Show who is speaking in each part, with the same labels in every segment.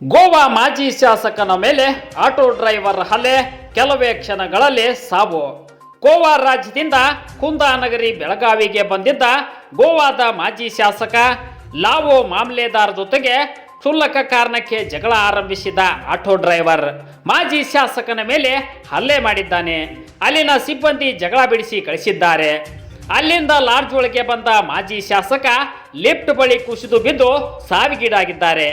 Speaker 1: ಗೋವಾ ಮಾಜಿ ಶಾಸಕನ ಮೇಲೆ auto driver ಹಲ್ಲೆ ಕೆಲವೇ ಕ್ಷಣಗಳಲ್ಲಿ ಸಾವು. ಗೋವಾ ರಾಜ್ಯದಿಂದ ಕುಂದಾನಗರಿ ಬೆಳಗಾವಿಗೆ ಬಂದಿದ್ದ ಗೋವಾದ ಮಾಜಿ ಶಾಸಕ ಲಾವೋ ಮಾಮಲೆದಾರ್ ಜೊತೆಗೆ ಕ್ಷುಲ್ಲಕ ಕಾರಣಕ್ಕೆ ಜಗಳ ಆರಂಭಿಸಿದ ಆಟೋ ಡ್ರೈವರ್ ಮಾಜಿ ಶಾಸಕನ ಮೇಲೆ ಹಲ್ಲೆ ಮಾಡಿದ್ದಾನೆ. ಅಲ್ಲಿನ ಸಿಬ್ಬಂದಿ ಜಗಳ ಬಿಡಿಸಿ ಕಳಿಸಿದ್ದಾರೆ. ಅಲ್ಲಿಂದ ಲಾಡ್ಜ್ ಒಳಗೆ ಬಂದ ಮಾಜಿ ಶಾಸಕ ಲಿಫ್ಟ್ ಬಳಿ ಕುಸಿದು ಬಿದ್ದು ಸಾವಿಗೀಡಾಗಿದ್ದಾರೆ.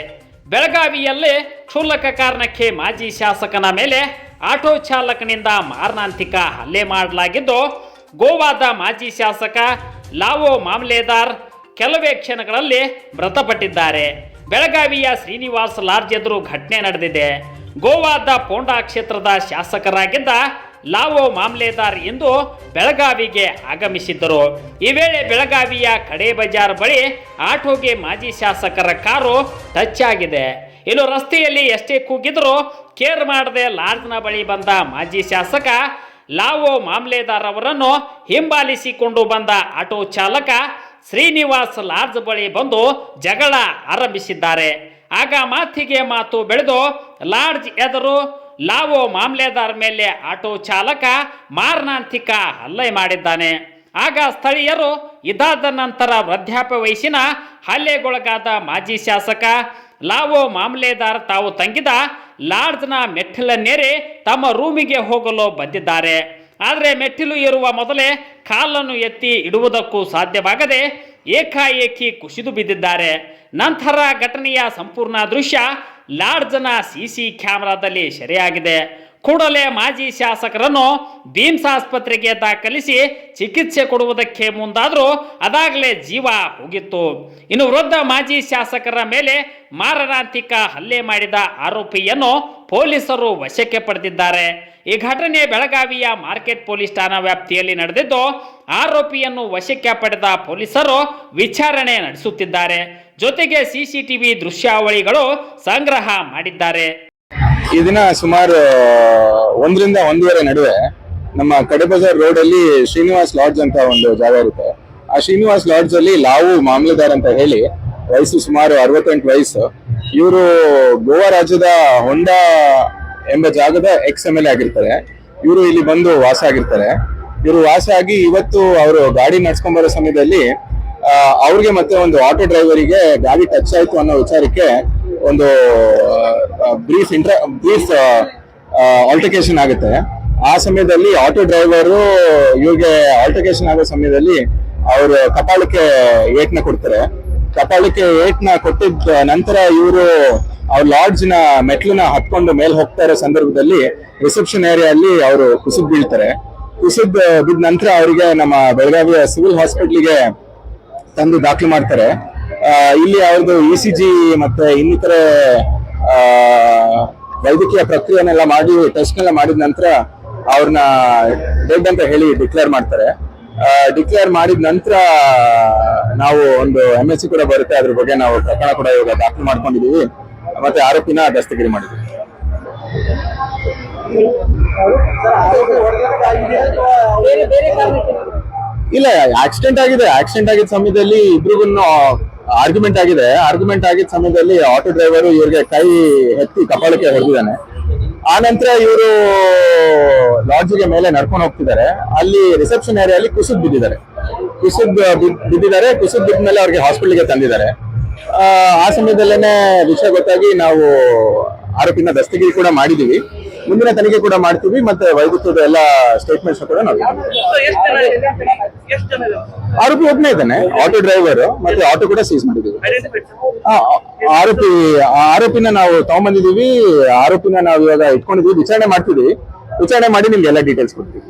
Speaker 1: ಬೆಳಗಾವಿಯಲ್ಲಿ ಕ್ಷುಲ್ಲಕ ಕಾರಣಕ್ಕೆ ಮಾಜಿ ಶಾಸಕನ ಮೇಲೆ ಆಟೋ ಚಾಲಕನಿಂದ ಮಾರಣಾಂತಿಕ ಹಲ್ಲೆ ಮಾಡಲಾಗಿದ್ದು, ಗೋವಾದ ಮಾಜಿ ಶಾಸಕ ಲಾವೋ ಮಾಮ್ಲೇದಾರ್ ಕೆಲವೇ ಕ್ಷಣಗಳಲ್ಲಿ ಮೃತಪಟ್ಟಿದ್ದಾರೆ. ಬೆಳಗಾವಿಯ ಶ್ರೀನಿವಾಸ್ ಲಾರ್ಜ್ ಎದುರು ಘಟನೆ ನಡೆದಿದೆ. ಗೋವಾದ ಪೋಂಡಾ ಕ್ಷೇತ್ರದ ಶಾಸಕರಾಗಿದ್ದ ಲಾವೋ ಮಾಮ್ಲೇದಾರ್ ಎಂದು ಬೆಳಗಾವಿಗೆ ಆಗಮಿಸಿದ್ದರು. ಈ ವೇಳೆ ಬೆಳಗಾವಿಯ ಕಡೆ ಬಜಾರ್ ಬಳಿ ಆಟೋಗೆ ಮಾಜಿ ಶಾಸಕರ ಕಾರು ಟಚ್ ಆಗಿದೆ. ಇನ್ನು ರಸ್ತೆಯಲ್ಲಿ ಎಷ್ಟೇ ಕೂಗಿದ್ರೂ ಕೇರ್ ಮಾಡದೆ ಲಾಡ್ಜ್ನ ಬಳಿ ಬಂದ ಮಾಜಿ ಶಾಸಕ ಲಾವೋ ಮಾಮ್ಲೇದಾರ್ ಅವರನ್ನು ಹಿಂಬಾಲಿಸಿಕೊಂಡು ಬಂದ ಆಟೋ ಚಾಲಕ ಶ್ರೀನಿವಾಸ್ ಲಾಡ್ಜ್ ಬಳಿ ಬಂದು ಜಗಳ ಆರಂಭಿಸಿದ್ದಾರೆ. ಆಗ ಮಾತಿಗೆ ಮಾತು ಬೆಳೆದು ಲಾಡ್ಜ್ ಎದುರು ಲಾವೋ ಮಾಮ್ಲೆದಾರ್ ಮೇಲೆ ಆಟೋ ಚಾಲಕ ಮಾರಣಾಂತಿಕ ಹಲ್ಲೆ ಮಾಡಿದ್ದಾನೆ. ಆಗ ಸ್ಥಳೀಯರು ಇದಾದ ನಂತರ ವೃದ್ಧಾಪ್ಯ ವಯಸ್ಸಿನ ಹಲ್ಲೆಗೊಳಗಾದ ಮಾಜಿ ಶಾಸಕ ಲಾವೋ ಮಾಮ್ಲೇದಾರ್ ತಾವು ತಂಗಿದ ಲಾಡ್ಜ್ನ ಮೆಟ್ಟಿಲನ್ನೇರಿ ತಮ್ಮ ರೂಮಿಗೆ ಹೋಗಲು ಬಂದಿದ್ದಾರೆ. ಆದರೆ ಮೆಟ್ಟಿಲು ಏರುವ ಮೊದಲೇ ಕಾಲನ್ನು ಎತ್ತಿ ಇಡುವುದಕ್ಕೂ ಸಾಧ್ಯವಾಗದೆ ಏಕಾಏಕಿ ಕುಸಿದು ಬಿದ್ದಿದ್ದಾರೆ. ನಂತರ ಘಟನೆಯ ಸಂಪೂರ್ಣ ದೃಶ್ಯ ಲಾಡ್ಜ್ನ ಸಿ ಕ್ಯಾಮೆರಾದಲ್ಲಿ ಸೆರೆಯಾಗಿದೆ. ಕೂಡಲೇ ಮಾಜಿ ಶಾಸಕರನ್ನು ಬೀಮ್ಸ್ ಆಸ್ಪತ್ರೆಗೆ ದಾಖಲಿಸಿ ಚಿಕಿತ್ಸೆ ಕೊಡುವುದಕ್ಕೆ ಮುಂದಾದರೂ ಅದಾಗಲೇ ಜೀವ ಹೋಗಿತ್ತು. ಇನ್ನು ವೃದ್ಧ ಮಾಜಿ ಶಾಸಕರ ಮೇಲೆ ಮಾರಣಾಂತಿಕ ಹಲ್ಲೆ ಮಾಡಿದ ಆರೋಪಿಯನ್ನು ಪೊಲೀಸರು ವಶಕ್ಕೆ ಪಡೆದಿದ್ದಾರೆ. ಈ ಘಟನೆ ಬೆಳಗಾವಿಯ ಮಾರ್ಕೆಟ್ ಪೊಲೀಸ್ ಠಾಣಾ ವ್ಯಾಪ್ತಿಯಲ್ಲಿ ನಡೆದಿದ್ದು, ಆರೋಪಿಯನ್ನು ವಶಕ್ಕೆ ಪಡೆದ ಪೊಲೀಸರು ವಿಚಾರಣೆ ನಡೆಸುತ್ತಿದ್ದಾರೆ. ಜೊತೆಗೆ ಸಿಸಿಟಿವಿ ದೃಶ್ಯಾವಳಿಗಳು ಸಂಗ್ರಹ ಮಾಡಿದ್ದಾರೆ.
Speaker 2: ಈ ದಿನ ಸುಮಾರು ಒಂದರಿಂದ ಒಂದೂವರೆ ನಡುವೆ ನಮ್ಮ ಕಡೆಬಜಾರ್ ರೋಡ್ ಅಲ್ಲಿ ಶ್ರೀನಿವಾಸ್ ಲಾಡ್ಜ್ ಅಂತ ಒಂದು ಜಾಗ ಇರುತ್ತೆ. ಆ ಶ್ರೀನಿವಾಸ್ ಲಾಡ್ಜ್ ಅಲ್ಲಿ ಲಾವು ಮಾಮಲೆದಾರ್ ಅಂತ ಹೇಳಿ ವಯಸ್ಸು ಸುಮಾರು ಅರವತ್ತೆಂಟು ವಯಸ್ಸು. ಇವರು ಗೋವಾ ರಾಜ್ಯದ ಹೊಂಡಾ ಎಂಬ ಜಾಗದ ಎಕ್ಸ್ ಎಂ ಎಲ್ ಆಗಿರ್ತಾರೆ. ಇವರು ಇಲ್ಲಿ ಬಂದು ವಾಸ ಆಗಿರ್ತಾರೆ. ಇವರು ವಾಸ ಆಗಿ ಇವತ್ತು ಅವರು ಗಾಡಿ ನಡ್ಸ್ಕೊಂಡ್ ಬರೋ ಸಮಯದಲ್ಲಿ ಅವ್ರಿಗೆ ಮತ್ತೆ ಒಂದು ಆಟೋ ಡ್ರೈವರಿಗೆ ಗಾಡಿ ಟಚ್ ಆಯ್ತು ಅನ್ನೋ ವಿಚಾರಕ್ಕೆ ಒಂದು ಬ್ರೀಫ್ ಇಂಟ್ರ ಬ್ರೀಫ್ ಆಲ್ಟರ್ಕೇಶನ್ ಆಗುತ್ತೆ. ಆ ಸಮಯದಲ್ಲಿ ಆಟೋ ಡ್ರೈವರು ಇವ್ರಿಗೆ ಆಲ್ಟರ್ಕೇಶನ್ ಆಗೋ ಸಮಯದಲ್ಲಿ ಅವರು ಕಪಾಳಕ್ಕೆ ಏಟ್ನ ಕೊಡ್ತಾರೆ. ಕಪಾಳಕ್ಕೆ ಏಟ್ನ ಕೊಟ್ಟಿದ್ದ ನಂತರ ಇವರು ಅವ್ರ ಲಾಡ್ಜ್ನ ಮೆಟ್ಲನ್ನ ಹತ್ಕೊಂಡು ಮೇಲೆ ಹೋಗ್ತಾ ಇರೋ ಸಂದರ್ಭದಲ್ಲಿ ರಿಸೆಪ್ಷನ್ ಏರಿಯಾದಲ್ಲಿ ಅವರು ಕುಸಿದ್ ಬೀಳ್ತಾರೆ. ಕುಸಿದ್ ಬಿದ್ದ ನಂತರ ಅವರಿಗೆ ನಮ್ಮ ಬೆಳಗಾವಿಯ ಸಿವಿಲ್ ಹಾಸ್ಪಿಟ್ಲಿಗೆ ತಂದು ದಾಖಲು ಮಾಡ್ತಾರೆ. ಇಲ್ಲಿ ಅವ್ರದ್ದು ಇ ಸಿ ಜಿ ಮತ್ತೆ ಇನ್ನಿತರೆ ವೈದ್ಯಕೀಯ ಪ್ರಕ್ರಿಯೆನೆಲ್ಲ ಮಾಡಿ, ಟೆಸ್ಟ್ನೆಲ್ಲ ಮಾಡಿದ ನಂತರ ಅವ್ರನ್ನ ಡೆಡ್ ಅಂತ ಹೇಳಿ ಡಿಕ್ಲೇರ್ ಮಾಡ್ತಾರೆ. ಡಿಕ್ಲೇರ್ ಮಾಡಿದ ನಂತರ ನಾವು ಒಂದು ಎಂ ಎಸ್ ಸಿ ಕೂಡ ಬರುತ್ತೆ. ಅದ್ರ ಬಗ್ಗೆ ನಾವು ಪ್ರಕರಣ ಕೂಡ ಇವಾಗ ದಾಖಲು ಮಾಡ್ಕೊಂಡಿದೀವಿ. ಮತ್ತೆ ಆರೋಪಿನ ದಸ್ತಗಿರಿ ಮಾಡಿದ್ವಿ ಇಲ್ಲ ಆಕ್ಸಿಡೆಂಟ್ ಆಗಿದೆ. ಆಕ್ಸಿಡೆಂಟ್ ಆಗಿದ್ದ ಸಮಯದಲ್ಲಿ ಇಬ್ರಿಗೂ ಆರ್ಗ್ಯುಮೆಂಟ್ ಆಗಿದೆ. ಆರ್ಗ್ಯುಮೆಂಟ್ ಆಗಿದ್ದ ಸಮಯದಲ್ಲಿ ಆಟೋ ಡ್ರೈವರ್ ಇವ್ರಿಗೆ ಕೈ ಎತ್ತಿ ಕಪಾಳಕ್ಕೆ ಹೊಡೆದಿದ್ದಾನೆ. ಆ ನಂತರ ಇವರು ಲಾಡ್ಜಿಗೆ ಮೇಲೆ ನಡ್ಕೊಂಡು ಹೋಗ್ತಿದ್ದಾರೆ. ಅಲ್ಲಿ ರಿಸೆಪ್ಷನ್ ಏರಿಯಾಲಿ ಕುಸಿದ್ ಬಿದ್ದಿದ್ದಾರೆ. ಕುಸಿದ್ ಬಿದ್- ಬಿದ್ದಿದ್ದಾರೆ. ಕುಸಿದ್ ಬಿದ್ದ ಮೇಲೆ ಅವ್ರಿಗೆ ಹಾಸ್ಪಿಟಲ್ಗೆ ತಂದಿದ್ದಾರೆ. ಆ ಸಮಯದಲ್ಲೇನೆ ವಿಷಯ ಗೊತ್ತಾಗಿ ನಾವು ಆರೋಪಿನ ದಸ್ತಗಿರಿ ಕೂಡ ಮಾಡಿದೀವಿ ಮುಂದಿನ ತನಿಖೆ ಕೂಡ ಮಾಡ್ತೀವಿ ಮತ್ತೆ ವೈದ್ಯಕೀಯದ ಎಲ್ಲ ಸ್ಟೇಟ್ಮೆಂಟ್ಸ್ ಕೂಡ ನಾವು
Speaker 3: ಎಷ್ಟು ಜನ ಎಷ್ಟು ಜನ
Speaker 2: ಆರೋಪಿ ಒಬ್ಬನೇ ಇದ್ದಾನೆ ಆಟೋ ಡ್ರೈವರ್ ಮತ್ತೆ ಆಟೋ ಕೂಡ ಸೀಸ್ ಮಾಡಿದೀವಿ ಆರೋಪಿ ಆ ಆರೋಪಿನ ನಾವು ತಗೊಂಬಂದಿದೀವಿ ಆರೋಪಿನ ನಾವು ಇವಾಗ ಇಟ್ಕೊಂಡಿದೀವಿ ವಿಚಾರಣೆ ಮಾಡ್ತೀವಿ ವಿಚಾರಣೆ ಮಾಡಿ ನಿಮ್ಗೆ ಎಲ್ಲ ಡೀಟೇಲ್ಸ್ ಕೊಡ್ತೀವಿ.